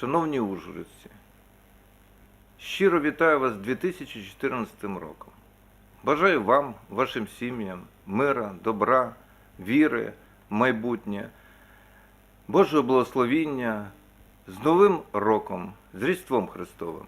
Шановні ужгородці, щиро вітаю вас з 2014 роком. Бажаю вам, вашим сім'ям, мира, добра, віри, майбутнє, Божого благословіння з Новим роком, з Різдвом Христовим.